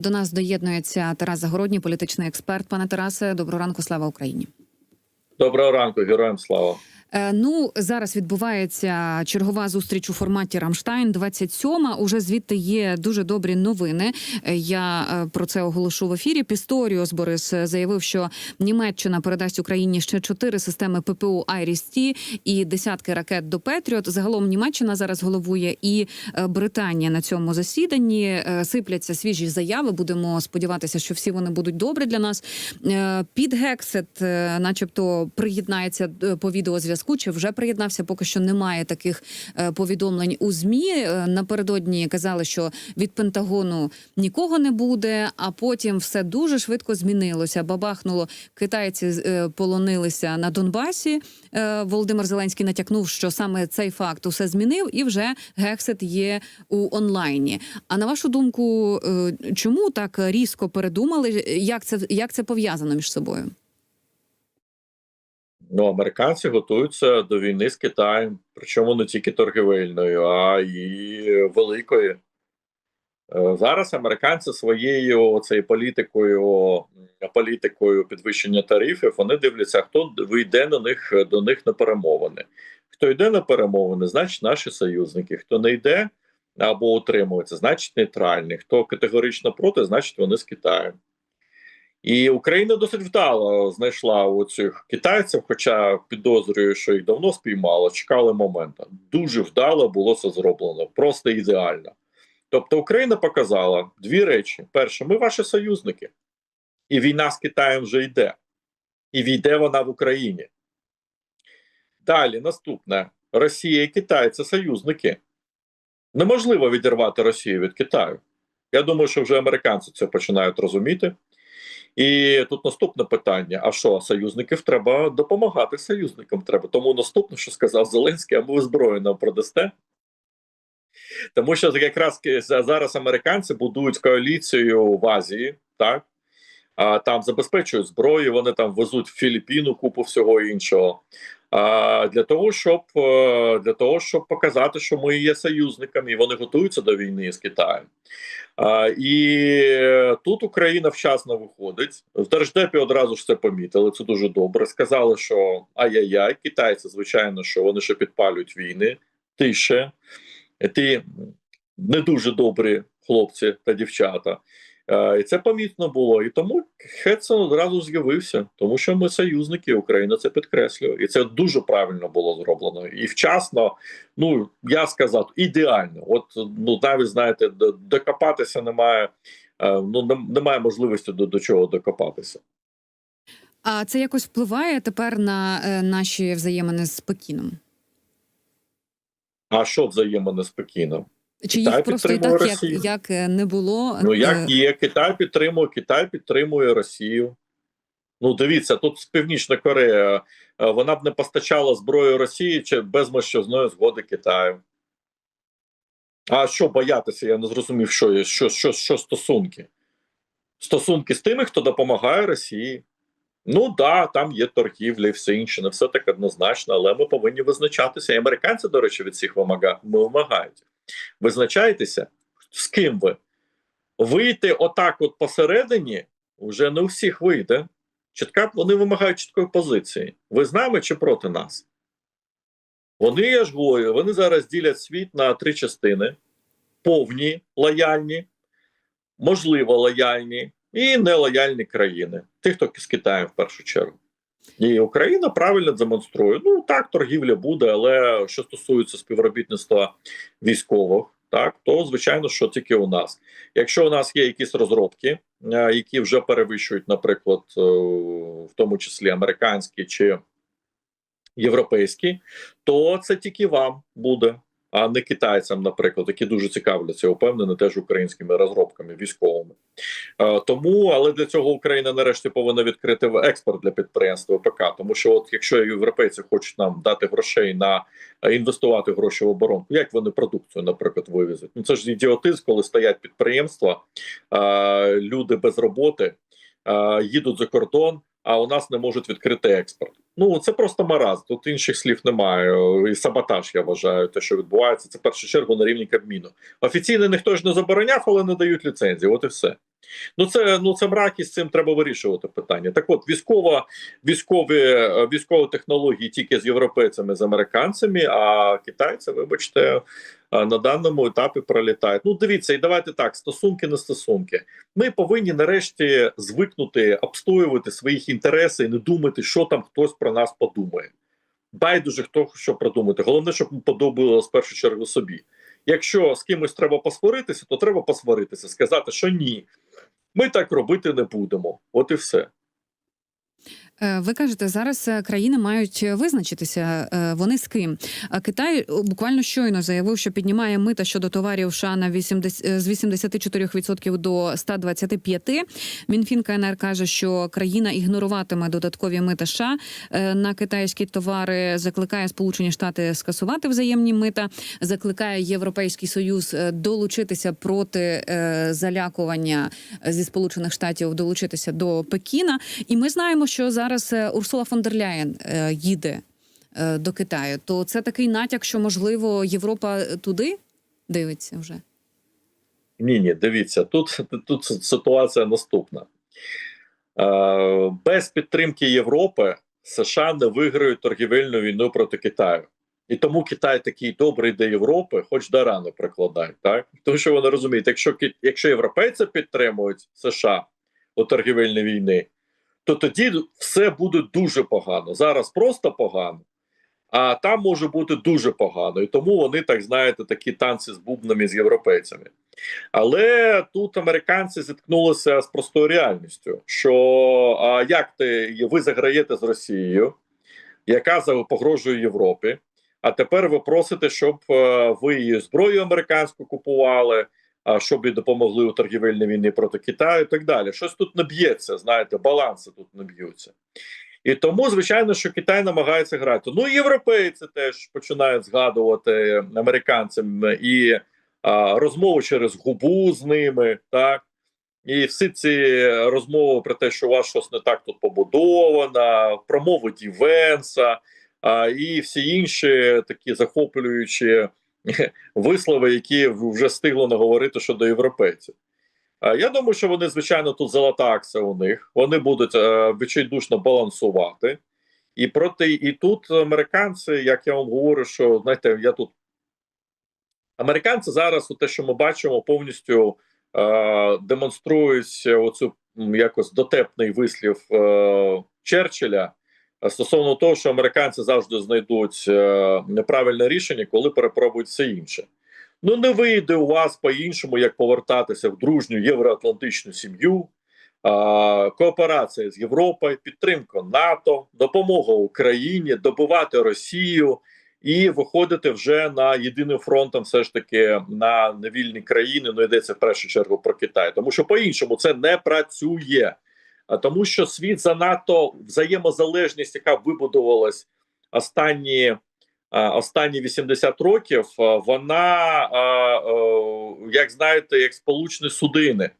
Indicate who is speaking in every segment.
Speaker 1: До нас доєднується Тарас Загородній, політичний експерт. Пане Тарасе, доброго ранку, слава Україні.
Speaker 2: Доброго ранку, героям слава.
Speaker 1: Е, Ну зараз відбувається чергова зустріч у форматі Рамштайн. 27-ма. Уже звідти є дуже добрі новини. Е, Я е, про це оголошу в ефірі. Пісторіос Борис заявив, що Німеччина передасть Україні ще чотири системи ППО «Айріс-Ті» і десятки ракет до Петріот. Загалом Німеччина зараз головує і Британія на цьому засіданні. Сипляться свіжі заяви. Будемо сподіватися, що всі вони будуть добрі для нас. Під Гексет, начебто, приєднається по відеозв'язку. Чи вже приєднався? Поки що немає таких е, повідомлень у змі. Е, Напередодні казали, що від Пентагону нікого не буде. А потім все дуже швидко змінилося. Бабахнуло китайці е, полонилися на Донбасі. Володимир Зеленський натякнув, що саме цей факт усе змінив, і вже Гексет є у онлайні. А на вашу думку, чому так різко передумали? Як це як це пов'язано між собою?
Speaker 2: Ну, американці готуються до війни з Китаєм, причому не тільки торгівельною, а й великою. Е, Зараз американці своєю цією політикою, політикою підвищення тарифів, вони дивляться, хто вийде на них до них на перемовини. Хто йде на перемовини, значить наші союзники. Хто не йде або утримується, значить нейтральний. Хто категорично проти, значить вони з Китаєм. І Україна досить вдало знайшла у цих китайців, хоча підозрюю, що їх давно спіймало, чекали моменту. Дуже вдало було це зроблено, просто ідеально. Тобто Україна показала дві речі: перше, ми ваші союзники, і війна з Китаєм вже йде, і війде вона в Україні. Далі, наступне: Росія і Китай це союзники. Неможливо відірвати Росію від Китаю. Я думаю, що вже американці це починають розуміти. І тут наступне питання: а що, союзників треба допомагати союзникам треба. Тому наступне, що сказав Зеленський, а ви зброю нам продасте. Тому що якраз зараз американці будують коаліцію в Азії, так? А, там забезпечують зброю, вони там везуть в Філіппіну купу всього іншого. Для того, щоб е, для того, щоб показати, що ми є союзниками, і вони готуються до війни з Китаєм. І тут Україна вчасно виходить. В Держдепі одразу ж це помітили. Це дуже добре. Сказали, що ай-яй-яй, китайці, звичайно, що вони ще підпалюють війни, тише, ті не дуже добрі хлопці та дівчата. А, і це помітно було. І тому Хедсон одразу з'явився, тому що ми союзники, Україна це підкреслює. І це дуже правильно було зроблено. І вчасно, ну я сказав, ідеально. От ну навіть знаєте, докопатися немає. е, Ну немає можливості до, до чого докопатися.
Speaker 1: А це якось впливає тепер на е, наші взаємини з Пекіном?
Speaker 2: А що взаємно спокійно?
Speaker 1: Чи
Speaker 2: Китай
Speaker 1: їх просто і так, як,
Speaker 2: Росію.
Speaker 1: як е, не було?
Speaker 2: Ну
Speaker 1: е,
Speaker 2: як є, Китай підтримує, Китай підтримує Росію. Ну, дивіться, тут Північна Корея, е, вона б не постачала зброю Росії чи без мощозної згоди Китаю. А що боятися? Я не зрозумів, що є, що, що, що стосунки. Стосунки з тими, хто допомагає Росії. Ну да, там є торгівля і все інше, не все так однозначно, але ми повинні визначатися. І американці, до речі, від всіх вимагають. Визначайтеся, з ким ви. Вийти отак, от посередині, вже не у всіх вийде. Чітка, вони вимагають чіткої позиції. Ви з нами чи проти нас? Вони, я ж говорю, вони зараз ділять світ на три частини: повні лояльні, можливо, лояльні і нелояльні країни. Ті, хто з Китаєм в першу чергу. І Україна правильно демонструє. Ну так, торгівля буде, але що стосується співробітництва військових, так то звичайно, що тільки у нас. Якщо у нас є якісь розробки, е, які вже перевищують, наприклад, е, в тому числі американські чи європейські, то це тільки вам буде, а не китайцям, наприклад, які дуже цікавляться, я впевнений, теж українськими розробками військовими. Е, Тому, але для цього Україна нарешті повинна відкрити експорт для підприємства ВПК. Тому що, от якщо європейці хочуть нам дати грошей на е, інвестувати гроші в оборонку, як вони продукцію, наприклад, вивезуть? Ну це ж ідіотизм, коли стоять підприємства, е, люди без роботи, їдуть за кордон. А у нас не можуть відкрити експорт. Ну це просто маразм. Тут інших слів немає. І саботаж, я вважаю, те, що відбувається, це в першу чергу на рівні Кабміну. Офіційно ніхто ж не забороняв, але не дають ліцензії. От і все. Ну це ну це мрак і з цим треба вирішувати питання. Так, от військова, військові е, військові технології тільки з європейцями, з американцями, а китайці, вибачте, е, на даному етапі пролітають. Ну дивіться, і давайте так: стосунки не стосунки. Ми повинні нарешті звикнути обстоювати своїх інтересів і не думати, що там хтось про нас подумає. Байдуже хто що продумати. Головне, щоб подобалося в першу чергу собі. Якщо з кимось треба посваритися, то треба посваритися, сказати, що ні, ми так робити не будемо. От і все.
Speaker 1: Е, Ви кажете, зараз е, країни мають визначитися, е, вони з ким. А Китай буквально щойно заявив, що піднімає мита щодо товарів США на 80, е, з 84% до 125%. Мінфін КНР каже, що країна ігноруватиме додаткові мита США на китайські товари. Закликає Сполучені Штати скасувати взаємні мита. Закликає Європейський Союз долучитися проти залякування зі Сполучених Штатів долучитися до Пекіна. І ми знаємо, що зараз е, Урсула фон дер Ляєн е, їде е, до Китаю. То це такий натяк, що можливо Європа туди дивиться вже.
Speaker 2: Ні, ні, дивіться, тут, тут ситуація наступна. Без підтримки Європи США не виграють торгівельну війну проти Китаю. І тому Китай такий добрий до Європи, хоч до рани прикладає. Так? Тому що вони розуміють, якщо, якщо європейці підтримують США у торгівельній війні, то тоді все буде дуже погано. Зараз просто погано, а там може бути дуже погано. І тому вони, так знаєте, такі танці з бубнами з європейцями. Але тут американці зіткнулися з простою реальністю: що а, як ти ви заграєте з Росією, яка погрожує Європі? А тепер ви просите, щоб е, ви її зброю американську купували, щоб і допомогли у торгівельній війні проти Китаю, і так далі. Щось тут не б'ється, знаєте, баланси тут не б'ються. І тому, звичайно, що Китай намагається грати. Ну і європейці теж починають згадувати американцям і а, розмову через губу з ними, так. І всі ці розмови про те, що у вас щось не так тут побудовано, промови Дівенса, а, і всі інші такі захоплюючі вислови, які вже встигло наговорити щодо європейців. Я думаю, що вони, звичайно, тут золота акція у них. Вони будуть е, відчайдушно балансувати. І проти, і тут американці, як я вам говорю, що знаєте, я тут американці зараз, те, що ми бачимо, повністю е, демонструють оцю якось дотепний вислів е, Черчилля стосовно того, що американці завжди знайдуть е, неправильне рішення, коли перепробують все інше. Ну не вийде у вас по-іншому, як повертатися в дружню євроатлантичну сім'ю. Кооперація з Європою, підтримка НАТО, допомога Україні, добивати Росію і виходити вже на єдиним фронтом, все ж таки на невільні країни. Ну йдеться в першу чергу про Китай, тому що по-іншому це не працює, тому, що світ занадто взаємозалежність, яка вибудувалась останні. Останні 80 років вона, а, як знаєте, як сполучні судини.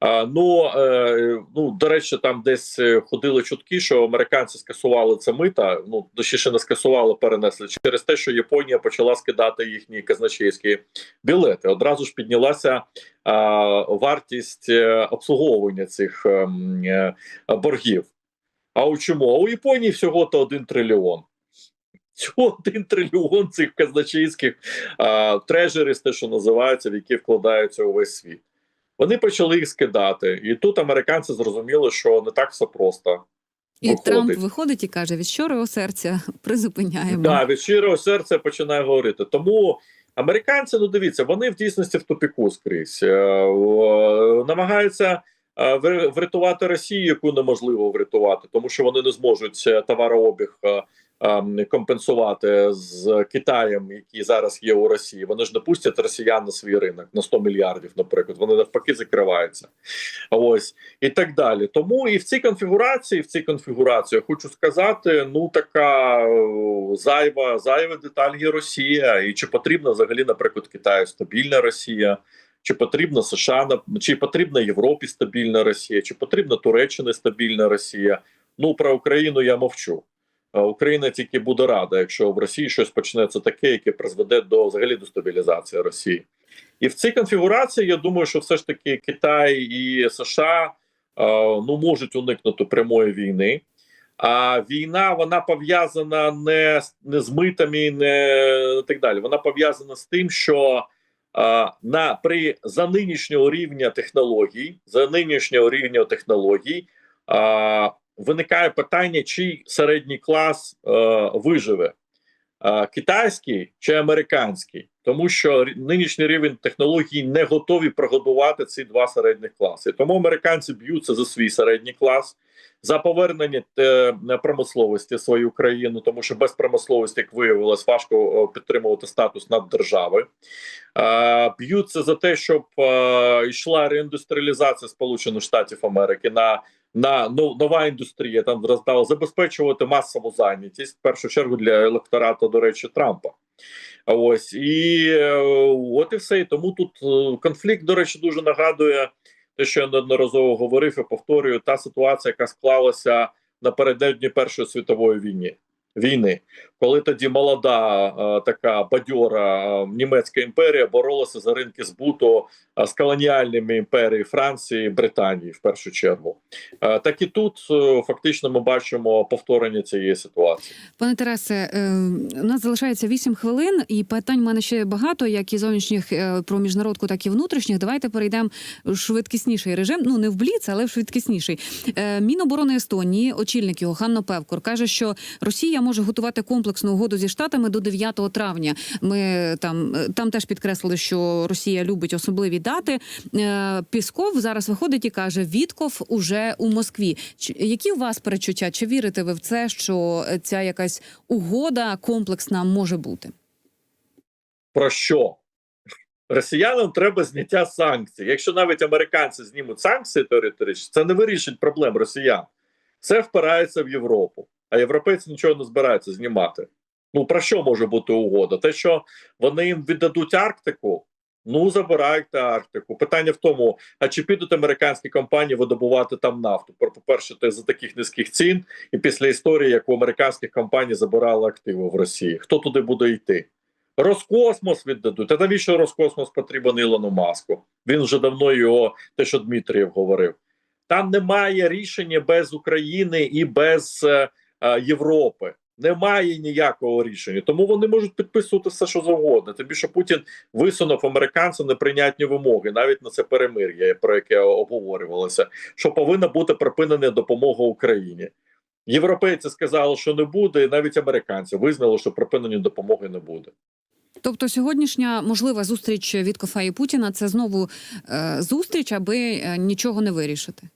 Speaker 2: А, ну, е, ну, до речі, там десь е, ходили чутки, що американці скасували це мита. Ну, точніше не скасували, перенесли через те, що Японія почала скидати їхні казначейські білети. Одразу ж піднялася а, вартість е, обслуговування цих ем, е, боргів. А у чому? А у Японії всього то один трильйон. Всього один трильйон цих казначейських а, трежерів, те, що називаються, в які вкладаються увесь світ. Вони почали їх скидати, і тут американці зрозуміли, що не так все просто.
Speaker 1: І
Speaker 2: Виходить.
Speaker 1: Трамп виходить і каже: від щирого серця призупиняємо.
Speaker 2: Да, від щирого серця починає говорити. Тому американці, ну дивіться, вони в дійсності в тупіку скрізь Е, намагаються е, врятувати Росію, яку неможливо врятувати, тому що вони не зможуть е, товарообіг компенсувати з Китаєм, який зараз є у Росії. Вони ж не пустять росіян на свій ринок на 100 мільярдів, наприклад. Вони навпаки закриваються. Ось і так далі. Тому і в цій конфігурації, в цій конфігурації, хочу сказати, ну така е, зайва, зайва деталь є Росія. І чи потрібна взагалі, наприклад, Китаю стабільна Росія? Чи потрібна США чи потрібна Європі стабільна Росія, чи потрібна Туреччина стабільна Росія? Ну про Україну я мовчу. А Україна тільки буде рада, якщо в Росії щось почнеться таке, яке призведе до взагалі до стабілізації Росії. І в цій конфігурації я думаю, що все ж таки Китай і США е, ну можуть уникнути прямої війни. А війна вона пов'язана не, не з митами, не так далі. Вона пов'язана з тим, що е, на при за нинішнього рівня технологій, за нинішнього рівня технологій е, виникає питання, чий середній клас е, виживе. Е, Китайський чи американський, тому що нинішній рівень технологій не готові прогодувати ці два середніх класи. Тому американці б'ються за свій середній клас, за повернення е, промисловості свою країну, тому що без промисловості, як виявилось, важко е, підтримувати статус наддержави. Е, Б'ються за те, щоб е, йшла реіндустріалізація Сполучених Штатів Америки на на ну, нова індустрія там зростала, забезпечувати масову зайнятість в першу чергу для електорату, до речі, Трампа. Ось і е, от і все. І тому тут е, конфлікт, до речі, дуже нагадує те, що я неодноразово говорив і повторюю, та ситуація, яка склалася напередодні Першої світової війни. Війни, коли тоді молода е, така бадьора е, німецька імперія боролася за ринки збуту е, з колоніальними імперіями Франції, Британії в першу чергу. Так і тут фактично ми бачимо повторення цієї ситуації.
Speaker 1: Пане Тарасе, у нас залишається 8 хвилин, і питань в мене ще багато, як і зовнішніх про міжнародку, так і внутрішніх. Давайте перейдемо в швидкісніший режим. Ну не в бліц, але в швидкісніший. Міноборони Естонії, очільник його Ханно Певкор, каже, що Росія може готувати комплексну угоду зі штатами до 9 травня. Ми там е, там теж підкреслили, що Росія любить особливі дати. Е, Пісков зараз виходить і каже: Вітков уже у Москві. Які у вас перечуття? Чи вірите ви в це, що ця якась угода комплексна може бути?
Speaker 2: Про що? Росіянам треба зняття санкцій. Якщо навіть американці знімуть санкції теоретично, це не вирішить проблем росіян. Це впирається в Європу. А європейці нічого не збираються знімати. Ну про що може бути угода? Те, що вони їм віддадуть Арктику, ну забирайте Арктику. Питання в тому: а чи підуть американські компанії видобувати там нафту? По- По-перше, те за таких низьких цін, і після історії, як у американських компаній забирали активи в Росії. Хто туди буде йти? Роскосмос віддадуть. А навіщо Роскосмос потрібен Ілону Маску? Він вже давно його, те, що Дмитрієв говорив. Там немає рішення без України і без е, Європи. Немає ніякого рішення, тому вони можуть підписувати все, що завгодно. Тим більше Путін висунув американцям неприйнятні вимоги, навіть на це перемир'я, про яке обговорювалося, що повинна бути припинена допомога Україні. Європейці сказали, що не буде, і навіть американці визнали, що припинення допомоги не буде.
Speaker 1: Тобто, сьогоднішня можлива зустріч Віткофа і Путіна це знову е, зустріч, аби е, нічого не вирішити.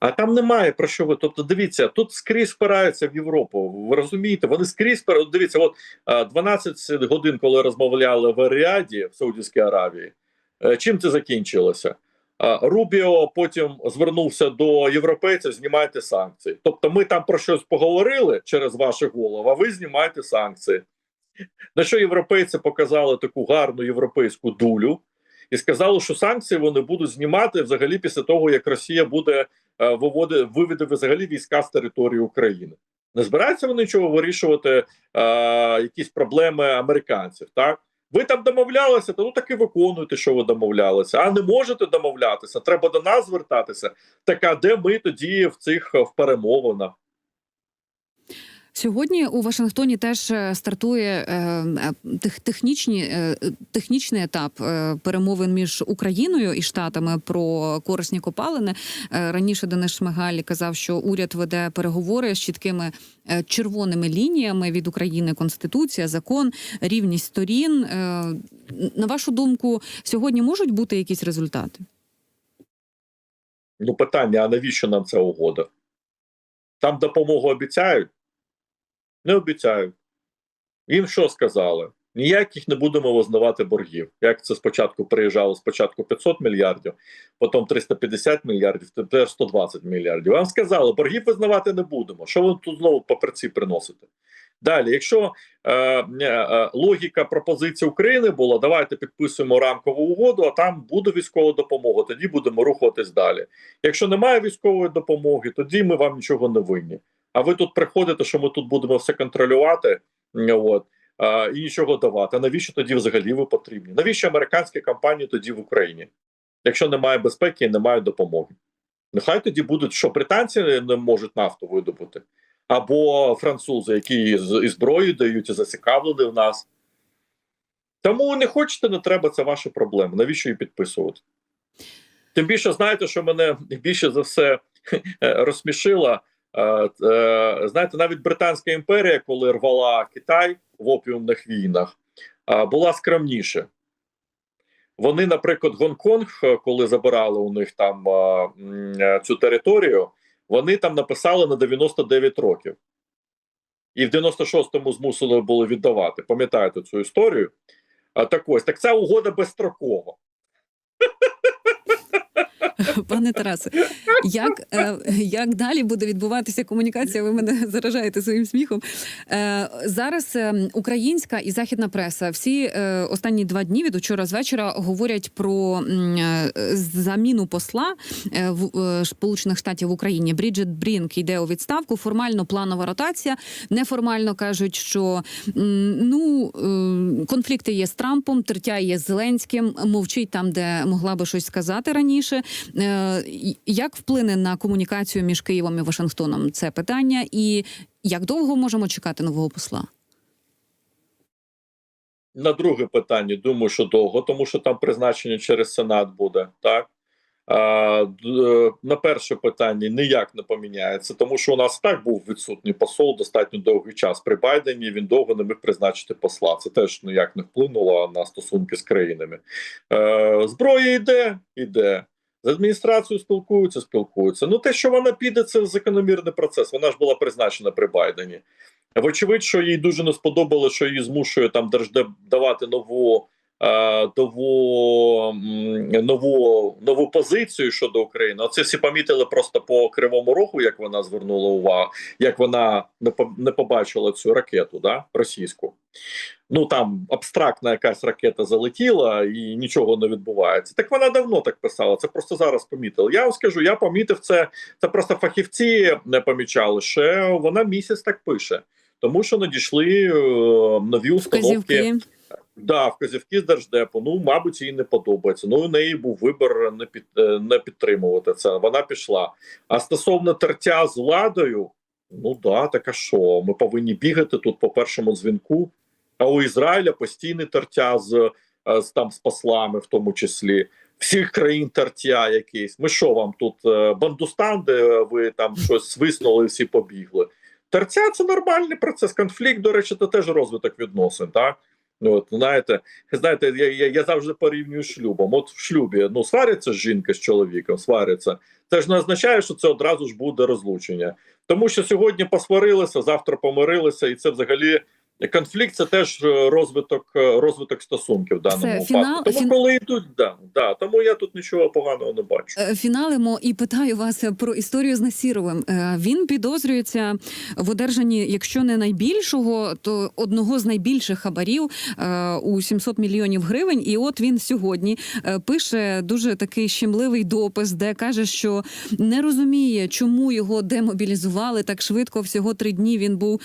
Speaker 2: А там немає про що ви. Тобто, дивіться, тут скрізь впираються в Європу. Ви розумієте, вони скрізь впираються. От Дивіться, от е, 12 годин, коли розмовляли в Аріаді в Саудівській Аравії. е, Чим це закінчилося? Е, Рубіо потім звернувся до європейців: знімайте санкції. Тобто, ми там про щось поговорили через ваші голови, а ви знімаєте санкції. На що європейці показали таку гарну європейську дулю і сказали, що санкції вони будуть знімати взагалі після того, як Росія буде е, виводи виведе взагалі війська з території України. Не збираються вони нічого вирішувати, е, якісь проблеми американців. Так ви там домовлялися, то ну таки виконуйте, що ви домовлялися. А не можете домовлятися. Треба до нас звертатися. Так а де ми тоді в цих в перемовинах?
Speaker 1: Сьогодні у Вашингтоні теж е, стартує е, е, тех, технічні, технічний етап перемовин між Україною і Штатами про корисні копалини. Раніше Денис Шмигаль казав, що уряд веде переговори з чіткими червоними лініями від України: Конституція, закон, рівність сторін. На вашу думку, сьогодні можуть бути якісь результати?
Speaker 2: Ну, питання: а навіщо нам ця угода? Там допомогу обіцяють? Не обіцяють. Їм що сказали? Ніяких не будемо визнавати боргів. Як це спочатку приїжджало спочатку 500 мільярдів, потім 350 мільярдів, тепер 120 мільярдів. Вам сказали, боргів визнавати не будемо. Що ви тут знову паперці приносите? Далі, якщо е, е, логіка пропозиції України була, давайте підписуємо рамкову угоду, а там буде військова допомога, тоді будемо рухатись далі. Якщо немає військової допомоги, тоді ми вам нічого не винні. А ви тут приходите, що ми тут будемо все контролювати. От. а, і нічого давати. А навіщо тоді взагалі ви потрібні? Навіщо американські компанії тоді в Україні? Якщо немає безпеки і немає допомоги? Нехай тоді будуть, що британці не можуть нафту видобути, або французи, які і зброю дають і зацікавлені в нас. Тому не хочете, не треба, це ваші проблеми. Навіщо її підписувати? Тим більше, знаєте, що мене більше за все розсмішило. Е, е, Знаєте, навіть Британська імперія, коли рвала Китай в опіумних війнах, е, була скромніше. Вони, наприклад, Гонконг, коли забирали у них там цю територію, вони там написали на 99 років. І в 96-му змусили були віддавати. Пам'ятаєте цю історію? Так ось, так ця угода безстрокова.
Speaker 1: Пане Тарасе, як, е, як далі буде відбуватися комунікація? Ви мене заражаєте своїм сміхом. Е, зараз е, українська і західна преса всі останні два дні від учора з вечора говорять про заміну посла в Сполучених Штатів в Україні. Бріджит Брінк йде у відставку. Формально планова ротація. Неформально кажуть, що ну конфлікти є з Трампом, тертя є з Зеленським. Мовчить там, де могла би щось сказати раніше. Е, Як вплине на комунікацію між Києвом і Вашингтоном це питання, і як довго можемо чекати нового посла?
Speaker 2: На друге питання, думаю, що довго, тому що там призначення через Сенат буде, так? А, на перше питання ніяк не поміняється, тому що у нас так був відсутній посол достатньо довгий час при Байдені. Він довго не міг призначити посла. Це теж ніяк не вплинуло на стосунки з країнами. Е, зброя йде, йде. З адміністрацією спілкуються, спілкуються. Ну, те, що вона піде, це закономірний процес. Вона ж була призначена при Байдені. Вочевидь, що їй дуже не сподобалося, що її змушує там держдеп давати нову, нову, нову, нову позицію щодо України. Оце всі помітили просто по кривому рогу, як вона звернула увагу, як вона не побачила цю ракету, да, російську. Ну там абстрактна якась ракета залетіла і нічого не відбувається. Так вона давно так писала. Це просто зараз помітили. Я вам скажу, я помітив це. Це просто фахівці не помічали. Ще вона місяць так пише, тому що надійшли е, нові установки.
Speaker 1: Вказівки
Speaker 2: Да, вказівки з держдепу. Ну, мабуть, їй не подобається. Ну, у неї був вибір не під е, не підтримувати це. Вона пішла. А стосовно тертя з владою, ну да, так а що? Ми повинні бігати тут по першому дзвінку. А у Ізраїля постійне тертя з, е, з там з послами, в тому числі. Всіх країн тертя якийсь. Ми що вам тут е, бандустан, де ви там щось свиснули, і всі побігли. Тертя це нормальний процес. Конфлікт, до речі, це теж розвиток відносин. Так От знаєте, знаєте, я, я, я завжди порівнюю шлюбом. От в шлюбі ну сваряться жінка з чоловіком, сваряться. Це ж не означає, що це одразу ж буде розлучення, тому що сьогодні посварилися, завтра помирилися, і це взагалі конфлікт. Це теж е, розвиток е, розвиток стосунків в даному
Speaker 1: Це
Speaker 2: випадку.
Speaker 1: фінал-
Speaker 2: Тому
Speaker 1: фін-
Speaker 2: коли йдуть, да, да, тому я тут нічого поганого не бачу.
Speaker 1: Е, фіналимо і питаю вас про історію з Насіровим. Він підозрюється в одержанні, якщо не найбільшого, то одного з найбільших хабарів у 700 мільйонів гривень. І от він сьогодні пише дуже такий щемливий допис, де каже, що не розуміє, чому його демобілізували так швидко. Всього три дні він був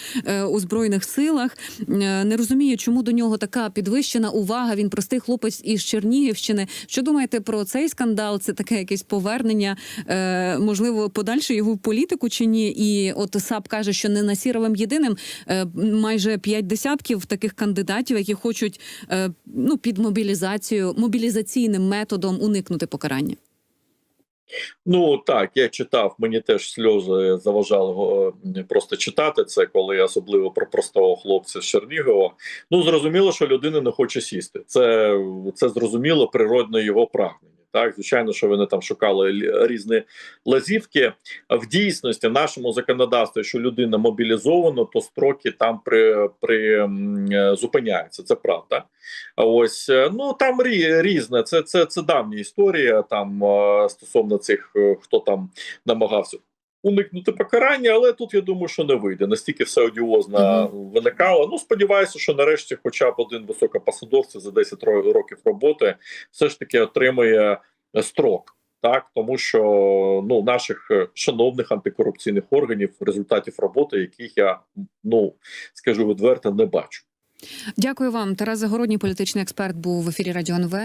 Speaker 1: у збройних силах. Е, Не розуміє, чому до нього така підвищена увага. Він простий хлопець із Чернігівщини. Що думаєте про цей скандал? Це таке якесь повернення, е, можливо, подальше його в політику чи ні? І от САП каже, що не Насіровим єдиним е, майже п'ять десятків таких кандидатів, які хочуть ну під мобілізацію мобілізаційним методом уникнути покарання.
Speaker 2: Ну так, я читав, мені теж сльози заважали е, просто читати це, коли особливо про простого хлопця з Чернігова. Ну зрозуміло, що людина не хоче сісти. Це, це зрозуміло природне його прагнення. Так, звичайно, що вони там шукали різні лазівки. В дійсності, нашому законодавстві, що людина мобілізована, то строки там при, при зупиняються. Це правда. Ось е, ну там рі, різне. Це, це, це давня історія. Там стосовно цих, е, хто там намагався уникнути покарання, але тут я думаю, що не вийде. Настільки все одіозно виникало. Ну сподіваюся, що нарешті, хоча б один високопосадовець за 10 років роботи, все ж таки отримує е, строк. Так, тому що ну наших е, шановних антикорупційних органів результатів роботи, яких я ну скажу відверто, не бачу.
Speaker 1: Дякую вам. Тарас Загородній, політичний експерт, був в ефірі Радіо НВ.